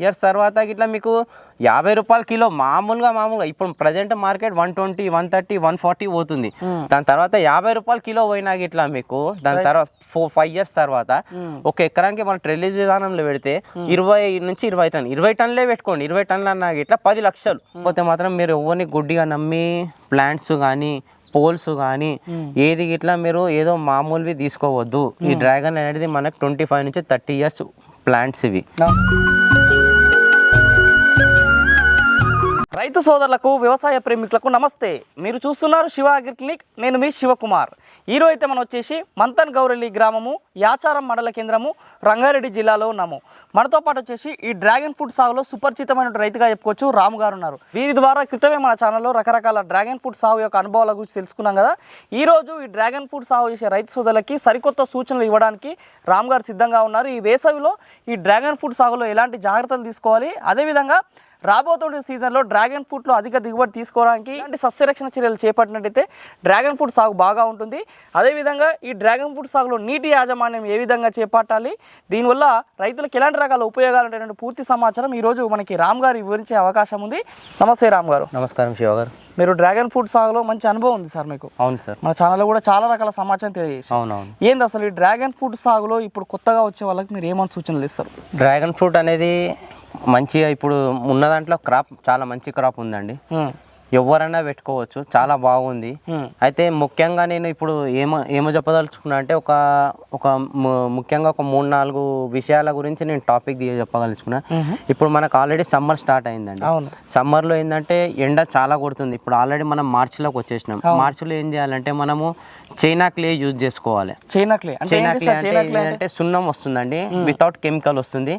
Years తర్వాత ఇట్లా మీకు యాభై రూపాయల కిలో మామూలుగా మామూలుగా. ఇప్పుడు present market one twenty one thirty one forty పోతుంది. దాని తర్వాత యాభై రూపాయల కిలో పోయినాక ఇట్లా మీకు దాని తర్వాత ఫోర్ ఫైవ్ ఇయర్స్ తర్వాత ఒక ఎకరానికి మన ట్రెలిజ్ విధానంలో పెడితే ఇరవై నుంచి ఇరవై టన్ ఇరవై టన్నులే పెట్టుకోండి. ఇరవై టన్నులు అన్నాక ఇట్లా పది లక్షలు. పోతే మాత్రం మీరు ఎవరిని గుడ్డిగా నమ్మి ప్లాంట్స్ కానీ పోల్స్ కానీ ఏది ఇట్లా మీరు ఏదో మామూలువి తీసుకోవద్దు. ఈ డ్రాగన్ అనేది మనకు ట్వంటీ ఫైవ్ నుంచి థర్టీ ఇయర్స్ ప్లాంట్స్ ఇవి. Thank you. రైతు సోదరులకు వ్యవసాయ ప్రేమికులకు నమస్తే. మీరు చూస్తున్నారు శివ అగ్రిక్లినిక్ నేను మీ శివకుమార్. ఈరోజు అయితే మనం వచ్చేసి మంతన్ గౌరెల్లి గ్రామము యాచారం మండల కేంద్రము రంగారెడ్డి జిల్లాలో ఉన్నాము. మనతో పాటు వచ్చేసి ఈ డ్రాగన్ ఫ్రూట్ సాగులో సుపరిచితమైన రైతుగా చెప్పుకోవచ్చు రాము గారు ఉన్నారు. వీరి ద్వారా క్రితమే మన ఛానల్లో రకరకాల డ్రాగన్ ఫ్రూట్ సాగు యొక్క అనుభవాల గురించి తెలుసుకున్నాం కదా. ఈరోజు ఈ డ్రాగన్ ఫ్రూట్ సాగు చేసే రైతు సోదరులకి సరికొత్త సూచనలు ఇవ్వడానికి రామ్ గారు సిద్ధంగా ఉన్నారు. ఈ వేసవిలో ఈ డ్రాగన్ ఫ్రూట్ సాగులో ఎలాంటి జాగ్రత్తలు తీసుకోవాలి? అదేవిధంగా రాబోతున్న సీజన్లో డ్రాగన్ ఫ్రూట్లో అధిక దిగుబడి తీసుకోవడానికి ఇలాంటి సస్యరక్షణ చర్యలు చేపట్టినట్టయితే డ్రాగన్ ఫ్రూట్ సాగు బాగా ఉంటుంది. అదేవిధంగా ఈ డ్రాగన్ ఫ్రూట్ సాగులో నీటి యాజమాన్యం ఏ విధంగా చేపట్టాలి? దీనివల్ల రైతులకు ఎలాంటి రకాల ఉపయోగాలు ఉంటాయనే పూర్తి సమాచారం ఈరోజు మనకి రామ్ గారు వివరించే అవకాశం ఉంది. నమస్తే రామ్ గారు. నమస్కారం శివ గారు. మీరు డ్రాగన్ ఫ్రూట్ సాగులో మంచి అనుభవం ఉంది సార్ మీకు. అవును సార్. మన ఛానల్లో కూడా చాలా రకాల సమాచారం తెలియజేసి అవునవును. ఏంది అసలు ఈ డ్రాగన్ ఫ్రూట్ సాగులో ఇప్పుడు కొత్తగా వచ్చే వాళ్ళకి మీరు ఏమని సూచనలు ఇస్తారు? డ్రాగన్ ఫ్రూట్ అనేది మంచిగా ఇప్పుడు ఉన్న దాంట్లో క్రాప్ చాలా మంచి క్రాప్ ఉందండి. ఎవరైనా పెట్టుకోవచ్చు. చాలా బాగుంది. అయితే ముఖ్యంగా నేను ఇప్పుడు ఏమో ఏమో చెప్పదలుచుకున్నా అంటే ఒక ఒక ముఖ్యంగా ఒక మూడు నాలుగు విషయాల గురించి నేను టాపిక్ చెప్పగలుచుకున్నా ఇప్పుడు మనకు ఆల్రెడీ సమ్మర్ స్టార్ట్ అయిందండి. సమ్మర్లో ఏంటంటే ఎండ చాలా కొడుతుంది. ఇప్పుడు ఆల్రెడీ మనం మార్చిలోకి వచ్చేసినాం. మార్చిలో ఏం చేయాలంటే మనము చైనా క్లే యూజ్ చేసుకోవాలి. China clay. అంటే చైనా క్లే అంటే ఏంటంటే సున్నం వస్తుందండి. వితౌట్ కెమికల్ వస్తుంది.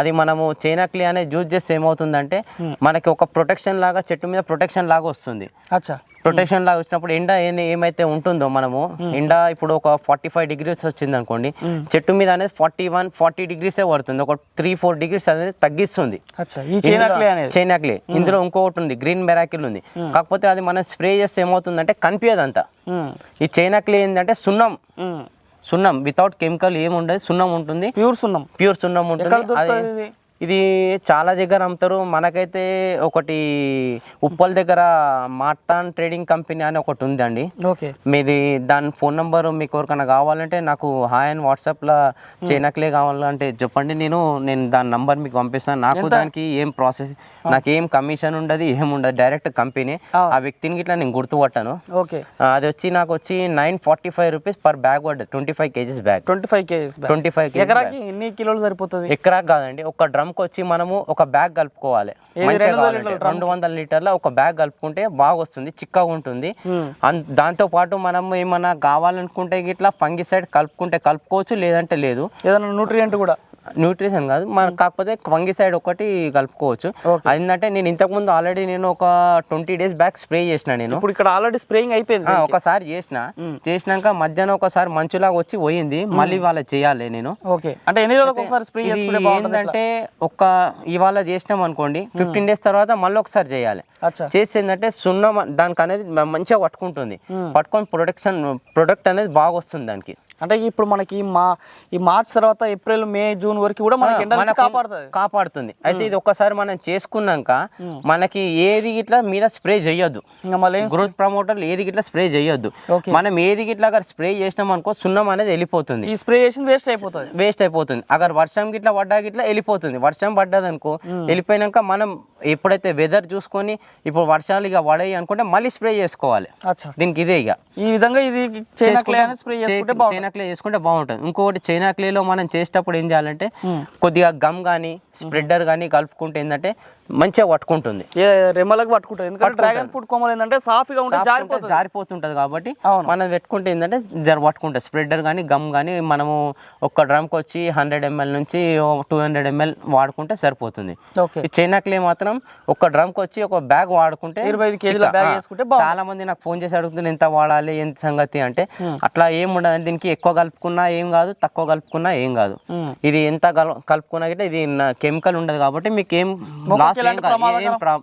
అది మనము చైనా క్లే అనేది యూజ్ చేస్తే ఏమవుతుందంటే మనకి ఒక ప్రొటెక్షన్ లాగా చెట్టు మీద ప్రొటెక్షన్ లాగా వస్తుంది. అచ్చా. ప్రొటెక్షన్ లాగా వచ్చినప్పుడు ఎండ ఏమైతే ఉంటుందో మనము ఎండ ఇప్పుడు ఒక ఫార్టీ ఫైవ్ డిగ్రీస్ వచ్చింది అనుకోండి చెట్టు మీద అనేది ఫార్టీ వన్ ఫార్టీ డిగ్రీసే పడుతుంది. ఒక త్రీ ఫోర్ డిగ్రీస్ అనేది తగ్గిస్తుంది. అచ్చా. ఈ చైనా క్లే అనేది. చైనా క్లే ఇందులో ఇంకొకటి ఉంది గ్రీన్ మెరాకిల్ ఉంది. కాకపోతే అది మనం స్ప్రే చేస్తే ఏమవుతుందంటే కనిపించదు అంతా ఉమ్, ఈ చైనా క్లే ఏంటంటే సున్నం. సున్నం. వితౌట్ కెమికల్ ఏముండదు సున్నం ఉంటుంది. ప్యూర్ సున్నం. ప్యూర్ సున్నం ఉంటుంది. ఇది చాలా దగ్గర అమ్ముతారు. మనకైతే ఒకటి ఉప్పల్ దగ్గర మార్తాన్ ట్రేడింగ్ కంపెనీ అని ఒకటి ఉందండి. ఓకే. మీది దాని ఫోన్ నంబర్ మీకు ఎవరికైనా కావాలంటే నాకు హాయ్ అని వాట్సాప్లో చైనాక్లే కావాలంటే చెప్పండి. నేను నేను దాని నంబర్ మీకు పంపిస్తాను. నాకు దానికి ఏం ప్రాసెస్ నాకు ఏం కమిషన్ ఉండదు ఏం ఉండదు. Direct company. ఆ. వ్యక్తిని ఇట్లా నేను గుర్తుపట్టాను. ఓకే. అది వచ్చి నాకు వచ్చి nine forty five rupees per bag పడ్డది. Twenty five kgs bag. Twenty five kgs twenty five kg ఎకరాకి ఎన్ని కిలోలు సరిపోతుంది? ఎకరా కాదండి ఒక డ్రమ్ కి వచ్చి మనము ఒక బ్యాగ్ కలుపుకోవాలి. రెండు వందల లీటర్ల ఒక బ్యాగ్ కలుపుకుంటే బాగా వస్తుంది చిక్కగా ఉంటుంది. దాంతో పాటు మనం ఏమన్నా కావాలనుకుంటే ఇట్లా ఫంగిసైడ్ కలుపుకుంటే కలుపుకోవచ్చు లేదంటే లేదు. ఏదైనా న్యూట్రియంట్ కూడా. న్యూట్రిషన్ కాదు. మన కాకపోతే ఫంగిసైడ్ ఒకటి కలుపుకోవచ్చు. అదేంటంటే నేను ఇంతకుముందు ఆల్రెడీ నేను ఒక ట్వంటీ డేస్ బ్యాక్ స్ప్రే చేసిన నేను. ఇప్పుడు ఇక్కడ ఆల్రెడీ స్ప్రేయింగ్ అయిపోయింది ఒకసారి చేసిన. చేసినాక మధ్యాహ్నం ఒకసారి మంచులాగా వచ్చి పోయింది. మళ్ళీ వాళ్ళ చేయాలి నేను. ఓకే అంటే ఎన్ని రోజులకు ఒకసారి స్ప్రే ఏంటంటే ఒక ఇవాళ చేసినాం అనుకోండి ఫిఫ్టీన్ డేస్ తర్వాత మళ్ళీ ఒకసారి చేయాలి. అచ్చా. చేసి ఏంటంటే సున్నం దానికి అనేది మంచిగా పట్టుకుంటుంది. పట్టుకొని ప్రొడక్షన్ ప్రొడక్ట్ అనేది బాగా వస్తుంది దానికి. అంటే ఇప్పుడు మనకి మా ఈ మార్చ్ తర్వాత ఏప్రిల్ మే జూన్ వరకు కూడా మనకి ఎండ కాపాడుతుంది. కాపాడుతుంది. అయితే ఇది ఒక్కసారి మనం చేసుకున్నాక మనకి ఏది ఇట్లా మీద స్ప్రే చేయొద్దు. గ్రోత్ ప్రమోటర్లు ఏది ఇట్లా స్ప్రే చేయొద్దు. మనం ఏది ఇట్లా స్ప్రే చేసినాం అనుకో సున్నం అనేది వెళ్ళిపోతుంది. ఈ స్ప్రే చేసింది వేస్ట్ అయిపోతుంది. వేస్ట్ అయిపోతుంది. అగర్ వర్షం గిట్లా పడ్డా గిట్లా వెళ్ళిపోతుంది. వర్షం పడ్డది అనుకో వెళ్ళిపోయినాక మనం ఎప్పుడైతే వెదర్ చూసుకొని ఇప్పుడు వర్షాలు ఇక పడాయి అనుకుంటే మళ్ళీ స్ప్రే చేసుకోవాలి. దీనికి ఇదే ఇక. ఈ విధంగా ఇది చైనా క్లే అనేది స్ప్రే చేసుకుంటే బాగుంటుంది. చైనా క్లే చేసుకుంటే బాగుంటుంది. ఇంకొకటి చైనా క్లేలో మనం చేసేటప్పుడు ఏం చేయాలంటే కొద్దిగా గమ్ కానీ స్ప్రెడ్డర్ కానీ కలుపుకుంటే ఏంటంటే మంచిగా పట్టుకుంటుంది. రెమ్మలకు పట్టుకుంటుంది. ఎందుకంటే డ్రాగన్ ఫ్రూట్ కొమ్మలు ఏంటంటే సాఫీగా ఉంటే సాఫ్ట్ జారిపోతుంది. జారిపోతుంటది కాబట్టి. మనం పెట్టుకుంటే ఏంటంటే జర పట్టుకుంటుంది స్ప్రెడ్డర్ కానీ గమ్ కానీ మనము ఒక్క డ్రమ్కి వచ్చి హండ్రెడ్ ఎంఎల్ నుంచి టూ హండ్రెడ్ ఎంఎల్ వాడుకుంటే సరిపోతుంది. ఓకే. ఈ చైనా క్లే మాత్రం ఒక డ్రమ్కి వచ్చి ఒక బ్యాగ్ వాడుకుంటే ఇరవై ఐదు కేజీల బ్యాగ్ వేసుకుంటే. చాలా మంది నాకు ఫోన్ చేసి అడుగుతున్నారు ఎంత వాడాలి? ఎంత సంగతి? అంటే అట్లా ఏం ఉండదు దీనికి ఎక్కువ కలుపుకున్నా ఏం కాదు తక్కువ కలుపుకున్నా ఏం కాదు. ఇది ఎంత కల- కలుపుకున్నా గిట్ట ఇది కెమికల్ ఉండదు కాబట్టి మీకు ఏం లాస్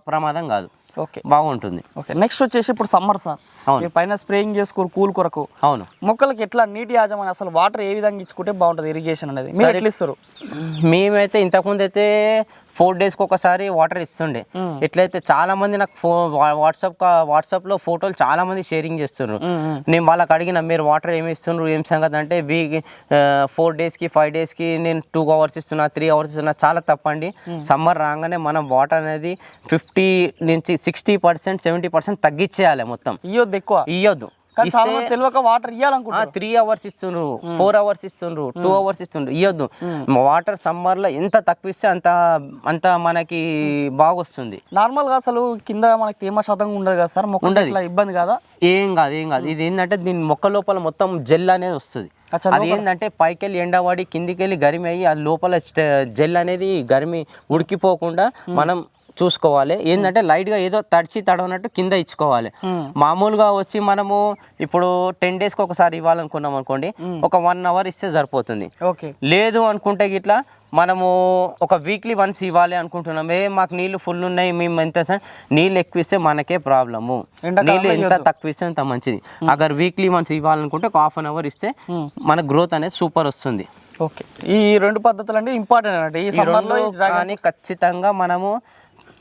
ప్రమాదం కాదు. ఓకే. బాగుంటుంది. ఓకే. నెక్స్ట్ వచ్చేసి ఇప్పుడు సమ్మర్ సార్ అవును. పైన స్ప్రేయింగ్ చేసుకోరు కూల్ కొరకు. అవును. మొక్కలకి ఎట్లా నీటి యాజమాన్యం? అసలు వాటర్ ఏ విధంగా ఇచ్చుకుంటే బాగుంటుంది ఇరిగేషన్ అనేది? మీరు ఎట్లా ఇస్తారు? మేమైతే ఇంతకుముందు అయితే ఫోర్ డేస్కి ఒకసారి వాటర్ ఇస్తుండే. ఎట్లయితే చాలా మంది నాకు ఫో వాట్సాప్ వాట్సాప్లో ఫోటోలు చాలా మంది షేరింగ్ చేస్తున్నారు నేను వాళ్ళకి అడిగిన మీరు వాటర్ ఏమి ఇస్తున్నారు ఏం సంగతి? అంటే వీక్ ఫోర్ డేస్కి ఫైవ్ డేస్కి నేను టూ అవర్స్ ఇస్తున్నా త్రీ అవర్స్ ఇస్తున్నా చాలా తప్పండి. సమ్మర్ రాగానే మనం వాటర్ అనేది ఫిఫ్టీ నుంచి సిక్స్టీ పర్సెంట్ సెవెంటీ పర్సెంట్ తగ్గించేయాలి మొత్తం. ఇయ్యొద్దు ఎక్కువ. మంది తెలియక వాటర్ ఇయ్యాలనుకుంటారు. త్రీ అవర్స్ ఇస్తుండ్రు ఫోర్ అవర్స్ ఇస్తుండ్రు టూ అవర్స్ ఇస్తుండ్రు ఇవ్వద్దు వాటర్ సమ్మర్లో ఎంత తక్కువ ఇస్తే అంత అంత మనకి బాగొస్తుంది. నార్మల్గా అసలు కింద మనకి తేమ శాతం ఉండదు కదా సార్? మొక్క ఇబ్బంది కదా? ఏం కాదు ఏం కాదు. ఇది ఏంటంటే దీని మొక్క లోపల మొత్తం జెల్ అనేది వస్తుంది. అచ్చా, అది ఏంటంటే పైకి వెళ్ళి ఎండవాడి కిందికి వెళ్ళి గరిమి అయ్యి అది లోపల జెల్ అనేది గరిమి ఉడికిపోకుండా మనం చూసుకోవాలి. ఏంటంటే లైట్గా ఏదో తడిచి తడవనట్టు కింద ఇచ్చుకోవాలి. మామూలుగా వచ్చి మనము ఇప్పుడు టెన్ డేస్కి ఒకసారి ఇవ్వాలనుకున్నాం అనుకోండి ఒక వన్ అవర్ ఇస్తే సరిపోతుంది. ఓకే. లేదు అనుకుంటే గిట్లా మనము ఒక వీక్లీ వన్స్ ఇవ్వాలి అనుకుంటున్నాం ఏ మాకు నీళ్ళు ఫుల్ ఉన్నాయి మేము ఎంత నీళ్ళు ఎక్కువ ఇస్తే మనకే ప్రాబ్లము. నీళ్ళు ఎంత తక్కువ ఇస్తే అంత మంచిది. అగర్ వీక్లీ వన్స్ ఇవ్వాలనుకుంటే ఒక హాఫ్ అన్ అవర్ ఇస్తే మన గ్రోత్ అనేది సూపర్ వస్తుంది. ఓకే. ఈ రెండు పద్ధతులు అంటే ఇంపార్టెంట్ అంటే ఈ ఈ సమ్మర్లో రెండు కానీ ఖచ్చితంగా మనము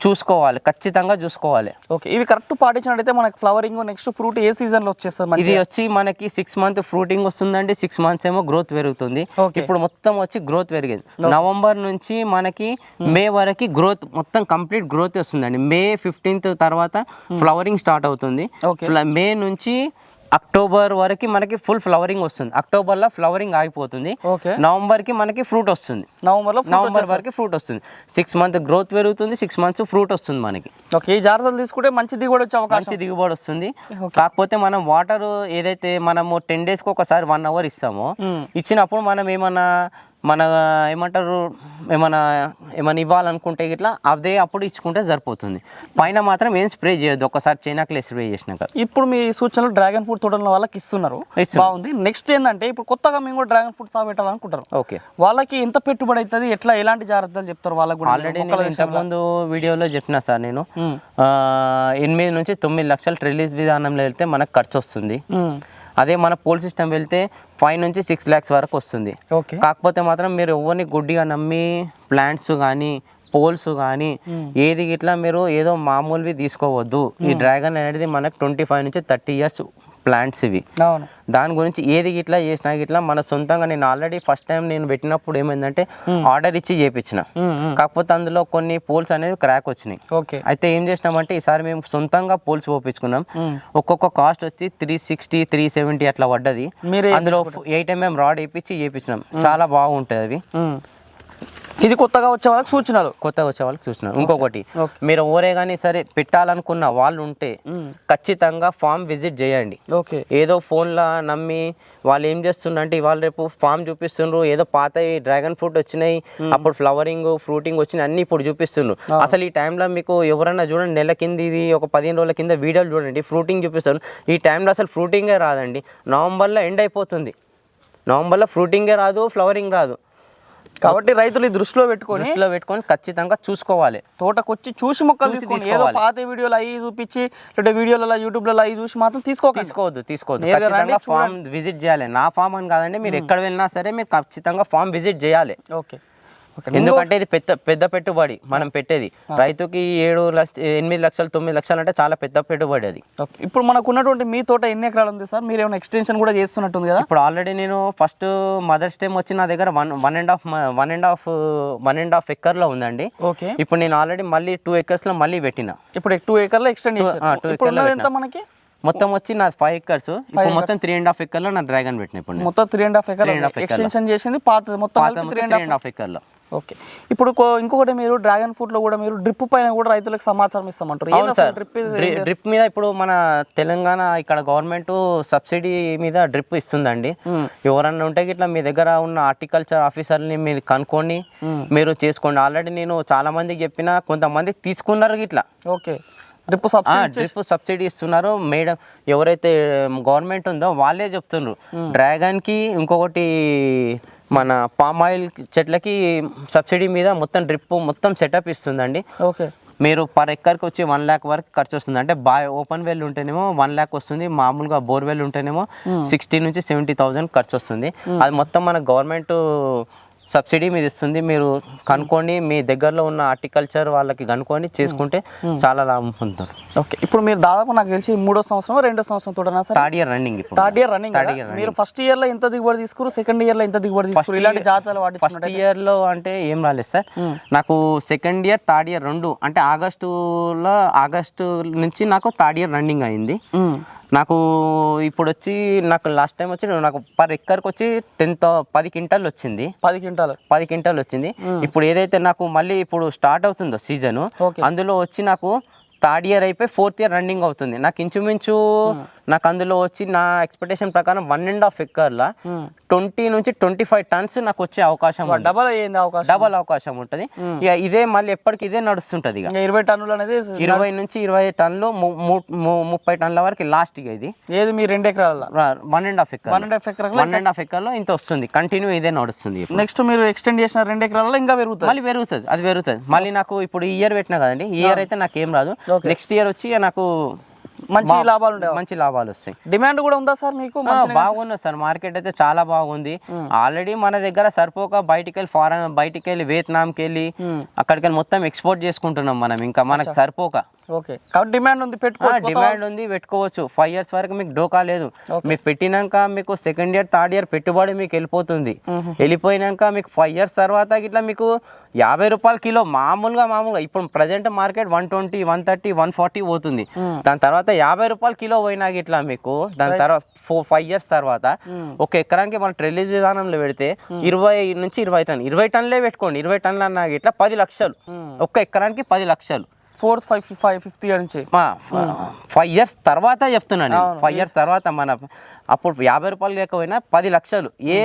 చూసుకోవాలి ఖచ్చితంగా చూసుకోవాలి. ఓకే ఇవి కరెక్ట్ పాటించినట్టయితే మనకి ఫ్లవరింగ్ నెక్స్ట్ ఫ్రూట్ ఏ సీజన్లో వచ్చేస్తుంది ఇది వచ్చి మనకి సిక్స్ మంత్ ఫ్రూటింగ్ వస్తుందండి సిక్స్ మంత్స్ ఏమో గ్రోత్ పెరుగుతుంది. ఇప్పుడు మొత్తం వచ్చి గ్రోత్ పెరిగేది. నవంబర్ నుంచి మనకి మే వరకు గ్రోత్ మొత్తం కంప్లీట్ గ్రోత్ వస్తుందండి. మే ఫిఫ్టీన్త్ తర్వాత ఫ్లవరింగ్ స్టార్ట్ అవుతుంది. మే నుంచి అక్టోబర్ వరకు మనకి ఫుల్ ఫ్లవరింగ్ వస్తుంది. అక్టోబర్లో ఫ్లవరింగ్ ఆగిపోతుంది. ఓకే. నవంబర్కి మనకి ఫ్రూట్ వస్తుంది. నవంబర్లో నవంబర్ వరకు ఫ్రూట్ వస్తుంది. సిక్స్ మంత్ గ్రోత్ పెరుగుతుంది సిక్స్ మంత్స్ ఫ్రూట్ వస్తుంది మనకి. ఓకే ఈ జాగ్రత్తలు తీసుకుంటే మంచి దిగుబడి వచ్చే అవకాశం మంచి దిగుబడి వస్తుంది. కాకపోతే మనం వాటర్ ఏదైతే మనము టెన్ డేస్కి ఒకసారి వన్ అవర్ ఇస్తామో ఇచ్చినప్పుడు మనం ఏమన్నా మన ఏమంటారు ఏమన్నా ఏమైనా ఇవ్వాలనుకుంటే ఇట్లా అదే అప్పుడు ఇచ్చుకుంటే సరిపోతుంది. పైన మాత్రం ఏం స్ప్రే చేయొద్దు. ఒకసారి చైనాకులే స్ప్రే చేసినాక. ఇప్పుడు మీ సూచనలు డ్రాగన్ ఫ్రూట్ తోటల వాళ్ళకి ఇస్తున్నారు. బాగుంది. నెక్స్ట్ ఏంటంటే ఇప్పుడు కొత్తగా మేము కూడా డ్రాగన్ ఫ్రూట్ సాగు పెట్టాలనుకుంటారు ఓకే. వాళ్ళకి ఎంత పెట్టుబడి అవుతుంది ఎట్లా ఎలాంటి జాగ్రత్తలు చెప్తారు వాళ్ళకి కూడా? ఆల్రెడీ ఇంతకుముందు వీడియోలో చెప్పిన సార్ నేను. ఎనిమిది నుంచి తొమ్మిది లక్షలు రిలీజ్ విధానంలో వెళ్తే మనకు ఖర్చు వస్తుంది. అదే మన పోల్ సిస్టమ్ వెళ్తే ఫైవ్ నుంచి సిక్స్ ల్యాక్స్ వరకు వస్తుంది. ఓకే. కాకపోతే మాత్రం మీరు ఎవరిని గుడ్డిగా నమ్మి ప్లాంట్స్ కానీ పోల్స్ కానీ ఏది ఇట్లా మీరు ఏదో మామూలువి తీసుకోవద్దు. ఈ డ్రాగన్ అనేది మనకు ట్వంటీ ఫైవ్ నుంచి థర్టీ ఇయర్స్ ప్లాంట్స్ ఇవి. అవును. దాని గురించి ఏది ఇట్లా చేసినా ఇట్లా మన సొంతంగా నేను ఆల్రెడీ ఫస్ట్ టైం నేను పెట్టినప్పుడు ఏమైందంటే ఆర్డర్ ఇచ్చి చేపించిన. కాకపోతే అందులో కొన్ని పోల్స్ అనేవి క్రాక్ వచ్చినాయి. ఓకే. అయితే ఏం చేసినామంటే ఈసారి మేము సొంతంగా పోల్స్ పోపించుకున్నాం. ఒక్కొక్క కాస్ట్ వచ్చి త్రీ సిక్స్టీ త్రీ సెవెంటీ అట్లా పడ్డది. అందులో ఎయిట్ ఎంఎం రాడ్ వేయించి చేపించినాం. చాలా బాగుంటుంది అవి ఉమ్. ఇది కొత్తగా వచ్చే వాళ్ళకి సూచనలు. కొత్తగా వచ్చే వాళ్ళకి చూసినాం ఇంకొకటి. మీరు ఓరే కానీ సరే పెట్టాలనుకున్న వాళ్ళు ఉంటే ఖచ్చితంగా ఫామ్ విజిట్ చేయండి. ఓకే. ఏదో ఫోన్లో నమ్మి వాళ్ళు ఏం చేస్తుండ్రంటే ఇవాళ రేపు ఫామ్ చూపిస్తుండ్రు ఏదో పాత డ్రాగన్ ఫ్రూట్ వచ్చినాయి అప్పుడు ఫ్లవరింగ్ ఫ్రూటింగ్ వచ్చినాయి అన్ని ఇప్పుడు చూపిస్తుండ్రు. అసలు ఈ టైంలో మీకు ఎవరన్నా చూడండి నెల కింద ఇది ఒక పదిహేను రోజుల కింద వీడియోలు చూడండి ఫ్రూటింగ్ చూపిస్తారు ఈ టైంలో అసలు ఫ్రూటింగే రాదండి. నవంబర్లో ఎండ్ అయిపోతుంది. నవంబర్లో ఫ్రూటింగే రాదు ఫ్లవరింగ్ రాదు. కాబట్టి రైతులు ఈ దృష్టిలో పెట్టుకొని దృష్టిలో పెట్టుకొని ఖచ్చితంగా చూసుకోవాలి. తోటకొచ్చి చూసి మొక్కలు చూసి తీసుకోండి. ఏదో. పాత వీడియోలు అవి చూపించి లేదా వీడియోలలో యూట్యూబ్లలో అవి చూసి మాత్రం తీసుకోకండి. తీసుకోవద్దు తీసుకోవద్దు. ఖచ్చితంగా ఫామ్ విజిట్ చేయాలి. నా ఫామ్ అని కాదండి మీరు ఎక్కడ వెళ్ళినా సరే మీరు ఖచ్చితంగా ఫామ్ విజిట్ చేయాలి. ఓకే. ఎందుకంటే ఇది పెద్ద పెద్ద పెట్టుబడి మనం పెట్టేది. రైతుకి ఏడు లక్ష ఎనిమిది లక్షలు తొమ్మిది లక్షలు అంటే చాలా పెద్ద పెట్టుబడి అది. ఇప్పుడు మనకు ఉన్నటువంటి మీ తోట ఎన్ని ఎకరాలు ఉంది సార్? మీరు ఏమైనా ఎక్స్టెన్షన్ కూడా చేస్తున్నట్టుంది కదా? ఇప్పుడు ఆల్రెడీ నేను ఫస్ట్ మదర్స్ టైం వచ్చి నా దగ్గర one one and half one and half one and half ఎకర్లో ఉందండి. ఓకే. ఇప్పుడు నేను ఆల్రెడీ మళ్ళీ టూ ఎకర్స్లో మళ్ళీ పెట్టిన. ఇప్పుడు టూ ఎక్స్టెండ్ acre లో ఉన్నది ఎంత మనకి? మొత్తం వచ్చి నా ఫైవ్ ఎకర్స్ ఇప్పుడు మొత్తం త్రీ అండ్ హాఫ్ ఎకర్లో నా డ్రాగన్ పెట్టిన ఇప్పుడు. మొత్తం three and half acre extension చేసింది పాత మొత్తం త్రీ అండ్ హాఫ్ ఎకర్లో ఓకే. ఇప్పుడు ఇంకొకటి మీరు డ్రాగన్ ఫ్రూట్లో కూడా మీరు డ్రిప్ పైన కూడా రైతులకు సమాచారం ఇస్తామంటారు. సార్. డ్రిప్ డ్రి- డ్రిప్ మీద ఇప్పుడు మన తెలంగాణ ఇక్కడ గవర్నమెంట్ సబ్సిడీ మీద డ్రిప్ ఇస్తుందండి. ఎవరన్నా ఉంటే ఇట్లా మీ దగ్గర ఉన్న హార్టికల్చర్ ఆఫీసర్ని మీరు కనుక్కొని మీరు చేసుకోండి. ఆల్రెడీ నేను చాలా మందికి చెప్పిన కొంతమంది తీసుకున్నారు ఇట్లా ఓకే. డ్రిప్ డ్రిప్ సబ్సిడీ ఇస్తున్నారు. మేడం ఎవరైతే గవర్నమెంట్ ఉందో వాళ్ళే చెప్తున్నారు డ్రాగన్కి ఇంకొకటి మన పామ్ ఆయిల్ చెట్లకి సబ్సిడీ మీద మొత్తం డ్రిప్ మొత్తం సెటప్ ఇస్తుందండి. ఓకే. మీరు పర్ ఎక్కర్కి వచ్చి వన్ ల్యాక్ వరకు ఖర్చు వస్తుంది. అంటే బాయ్ ఓపెన్ వెల్ ఉంటేనేమో వన్ ల్యాక్ వస్తుంది మామూలుగా బోర్వెల్ ఉంటేనేమో సిక్స్టీ నుంచి సెవెంటీ థౌసండ్ ఖర్చు వస్తుంది. అది మొత్తం మన గవర్నమెంట్ సబ్సిడీ మీద ఇస్తుంది. మీరు కనుక్కొని మీ దగ్గరలో ఉన్న హార్టికల్చర్ వాళ్ళకి కనుక్కొని చేసుకుంటే చాలా లాభం పొందుతారు. ఓకే. ఇప్పుడు మీరు దాదాపు నాకు తెలిసి మూడో సంవత్సరం రెండో సంవత్సరం తోడనా sir? Third year running third year running మీరు ఫస్ట్ ఇయర్లో ఎంత దిగుబడి తీసుకురు సెకండ్ ఇయర్లో ఎంత దిగుబడి తీసుకురు? ఇలాంటి జాతరలు వాటి ఫస్ట్ ఇయర్లో అంటే ఏం రాలేదు సార్. నాకు సెకండ్ ఇయర్ థర్డ్ ఇయర్ రెండు అంటే ఆగస్టులో ఆగస్టు నుంచి నాకు థర్డ్ ఇయర్ రన్నింగ్ అయింది. నాకు ఇప్పుడు వచ్చి నాకు లాస్ట్ టైం వచ్చి నాకు పర్ ఎక్కర్కి వచ్చి టెన్త్ పది క్వింటాల్ వచ్చింది. పది క్వింటాలు. పది క్వింటాల్ వచ్చింది. ఇప్పుడు ఏదైతే నాకు మళ్ళీ ఇప్పుడు స్టార్ట్ అవుతుందో సీజన్. అందులో వచ్చి నాకు థర్డ్ ఇయర్ అయిపోయి ఫోర్త్ ఇయర్ రన్నింగ్ అవుతుంది. నాకు ఇంచుమించు నాకు అందులో వచ్చి నా ఎక్స్పెక్టేషన్ ప్రకారం వన్ అండ్ హాఫ్ ఎక్కర్లా ట్వంటీ నుంచి ట్వంటీ ఫైవ్ టన్స్ నాకు వచ్చే అవకాశం. డబల్ అయ్యింది అవకాశం? డబల్ అవకాశం ఉంటుంది. ఇక ఇదే మళ్ళీ ఎప్పటికి ఇదే నడుస్తుంటది ఇక. ఇరవై టన్నులు అనేది ఇరవై నుంచి ఇరవై టన్నులు ముప్పై టన్నుల వరకు లాస్ట్ ఇక ఇది. ఏది మీ రెండు ఎకరాల? One and half acre one and half ఎకరాల వన్ అండ్ హాఫ్ ఎక్కర్లో ఇంత వస్తుంది. కంటిన్యూ ఇదే నడుస్తుంది. నెక్స్ట్ మీరు ఎక్స్టెండ్ చేసిన రెండు ఎకరాలలో ఇంకా పెరుగుతుంది. మళ్ళీ పెరుగుతుంది. అది పెరుగుతుంది. మళ్ళీ నాకు ఇప్పుడు ఈ ఇయర్ పెట్టినా కదండి ఈ ఇయర్ అయితే నాకు ఏం రాదు. నెక్స్ట్ ఇయర్ వచ్చి నాకు మంచి లాభాలు మంచి లాభాలు వస్తాయి. డిమాండ్ కూడా ఉందా సార్ మీకు? ఆ, బాగున్నది సార్. మార్కెట్ అయితే చాలా బాగుంది. ఆల్రెడీ మన దగ్గర సరిపోక బయటికి వెళ్ళి ఫారెన్ బయటికి వెళ్ళి వియత్నాంకి వెళ్ళి అక్కడికి వెళ్ళి మొత్తం ఎక్స్పోర్ట్ చేసుకుంటున్నాం మనం. ఇంకా మనకు సరిపోక. ఓకే. కాబట్టి డిమాండ్ ఉంది పెట్టుకోవచ్చు డిమాండ్ ఉంది పెట్టుకోవచ్చు. ఫైవ్ ఇయర్స్ వరకు మీకు డోకా లేదు. మీకు పెట్టినాక మీకు సెకండ్ ఇయర్ థర్డ్ ఇయర్ పెట్టుబడి మీకు వెళ్ళిపోతుంది. వెళ్ళిపోయినాక మీకు ఫైవ్ ఇయర్స్ తర్వాత ఇట్లా మీకు యాభై రూపాయల కిలో మామూలుగా మామూలుగా ఇప్పుడు present market one twenty one thirty one forty పోతుంది. దాని తర్వాత యాభై రూపాయల కిలో పోయినా ఇట్లా మీకు దాని తర్వాత ఫోర్ ఫైవ్ ఇయర్స్ తర్వాత ఒక ఎకరానికి మన ట్రెల్లిజ్ విధానంలో పెడితే ఇరవై నుంచి ఇరవై టన్ ఇరవై టన్లే పెట్టుకోండి. ఇరవై టన్లు అన్నా ఇట్లా పది లక్షలు. ఒక్క ఎకరానికి పది లక్షలు. Fourth five five fifth year నుంచి ఫైవ్ ఇయర్స్ తర్వాత చెప్తున్నాను ఫైవ్ ఇయర్స్ తర్వాత మన అప్పుడు యాభై రూపాయలు లేకపోయినా పది లక్షలు. ఏ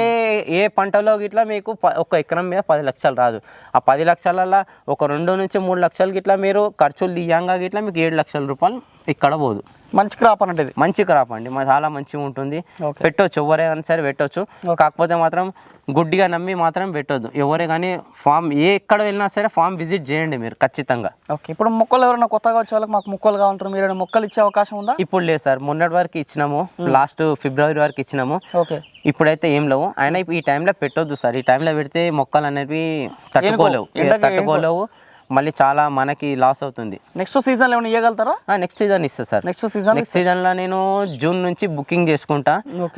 ఏ పంటలో గిట్లా మీకు ఒక ఎకరం మీద పది లక్షలు రాదు. ఆ పది లక్షలలో ఒక రెండు నుంచి మూడు లక్షలు గిట్లా మీరు ఖర్చులు దియ్యంగా గిట్లా మీకు ఏడు లక్షల రూపాయలు ఇక్కడ పోదు. మంచి క్రాప్ ఇది? మంచి క్రాప్ అండి. మా చాలా మంచిగా ఉంటుంది. Okay. పెట్టొచ్చు ఎవరైనా సరే పెట్టొచ్చు. కాకపోతే మాత్రం గుడ్డిగా నమ్మి మాత్రం పెట్టొద్దు. ఎవరే కానీ ఫామ్ ఏ ఎక్కడ వెళ్ళినా సరే ఫామ్ విజిట్ చేయండి మీరు ఖచ్చితంగా. ఓకే. ఇప్పుడు మొక్కలు ఎవరైనా కొత్తగా వచ్చే వాళ్ళకి మాకు మొక్కలు కావాలంటారు మీరు మొక్కలు ఇచ్చే అవకాశం ఉందా? ఇప్పుడు లేదు సార్. మొన్నటి వరకు ఇచ్చినాము. లాస్ట్ ఫిబ్రవరి వరకు ఇచ్చినాము. ఓకే. ఇప్పుడైతే ఏం లేవు. అయినా ఈ టైంలో పెట్టొద్దు సార్. ఈ టైంలో పెడితే మొక్కలు అనేవి తట్టుకోలేవు. తట్టుకోలేవు. మళ్ళీ చాలా మనకి లాస్ అవుతుంది. నెక్స్ట్ సీజన్లో ఏమైనా ఇవ్వగలుగుతారా నెక్స్ట్ సీజన్ ఇస్తా సార్. నెక్స్ట్ సీజన్ నెక్స్ట్ సీజన్లో నేను జూన్ నుంచి బుకింగ్ చేసుకుంటా.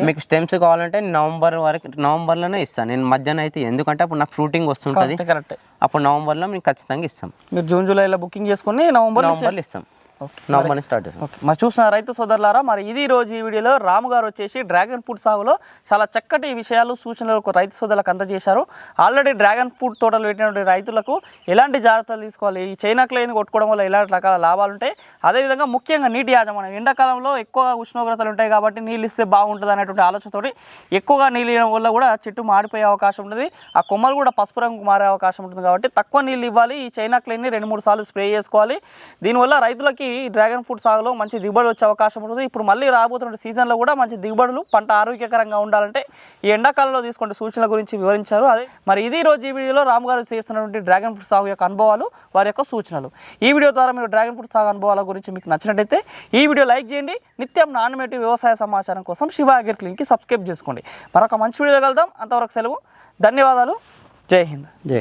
మీకు స్టెమ్స్ కావాలంటే నవంబర్ వరకు నవంబర్లోనే ఇస్తాను నేను మధ్యాహ్నం అయితే ఎందుకంటే అప్పుడు నాకు ఫ్రూటింగ్ వస్తుంటుంది. కరెక్ట్ అప్పుడు నవంబర్లో మీకు ఖచ్చితంగా ఇస్తాం. మీరు జూన్ జూలైలో బుకింగ్ చేసుకుని నవంబర్ నవంబర్లో ఇస్తాం. స్టార్ట్ ఓకే మరి చూసిన రైతు సోదరులారా మరి ఇది రోజు ఈ వీడియోలో రాము గారు వచ్చేసి డ్రాగన్ ఫ్రూట్ సాగులో చాలా చక్కటి విషయాలు సూచనలు రైతు సోదరులకు అందజేశారు. ఆల్రెడీ డ్రాగన్ ఫ్రూట్ తోటలు పెట్టినటువంటి రైతులకు ఎలాంటి జాగ్రత్తలు తీసుకోవాలి? ఈ చైనా క్లైన్ కొట్టుకోవడం వల్ల ఎలాంటి రకాల లాభాలు ఉంటాయి? అదేవిధంగా ముఖ్యంగా నీటి యాజమాన్యం. ఎండాకాలంలో ఎక్కువగా ఉష్ణోగ్రతలు ఉంటాయి కాబట్టి నీళ్ళు ఇస్తే బాగుంటుంది అనేటువంటి ఆలోచనతోటి ఎక్కువగా నీళ్ళు ఇవ్వడం వల్ల కూడా చెట్టు మాడిపోయే అవకాశం ఉంటుంది. ఆ కొమ్మలు కూడా పసుపు రంగు మారే అవకాశం ఉంటుంది కాబట్టి తక్కువ నీళ్ళు ఇవ్వాలి. ఈ చైనా క్లైన్ని రెండు మూడు సార్లు స్ప్రే చేసుకోవాలి. దీనివల్ల రైతులకి డ్రాగన్ ఫ్రూట్ సాగులో మంచి దిగుబడి వచ్చే అవకాశం ఉంటుంది. ఇప్పుడు మళ్ళీ రాబోతున్న సీజన్లో కూడా మంచి దిగుబడులు పంట ఆరోగ్యకరంగా ఉండాలంటే ఈ ఎండాకాలంలో తీసుకునే సూచనల గురించి వివరించారు. అదే మరి ఇది రోజు ఈ వీడియోలో రామ్ గారు చేస్తున్నటువంటి డ్రాగన్ ఫ్రూట్ సాగు యొక్క అనుభవాలు వారి యొక్క సూచనలు. ఈ వీడియో ద్వారా మీరు డ్రాగన్ ఫ్రూట్ సాగు అనుభవాల గురించి మీకు నచ్చినట్టయితే ఈ వీడియో లైక్ చేయండి. నిత్యం నాణ్యమేటి వ్యవసాయ సమాచారం కోసం శివ అగ్రి క్లినిక్కి సబ్స్క్రైబ్ చేసుకోండి. మరొక మంచి వీడియో కలుద్దాం. అంతవరకు సెలవు. ధన్యవాదాలు. జై హింద్. జై.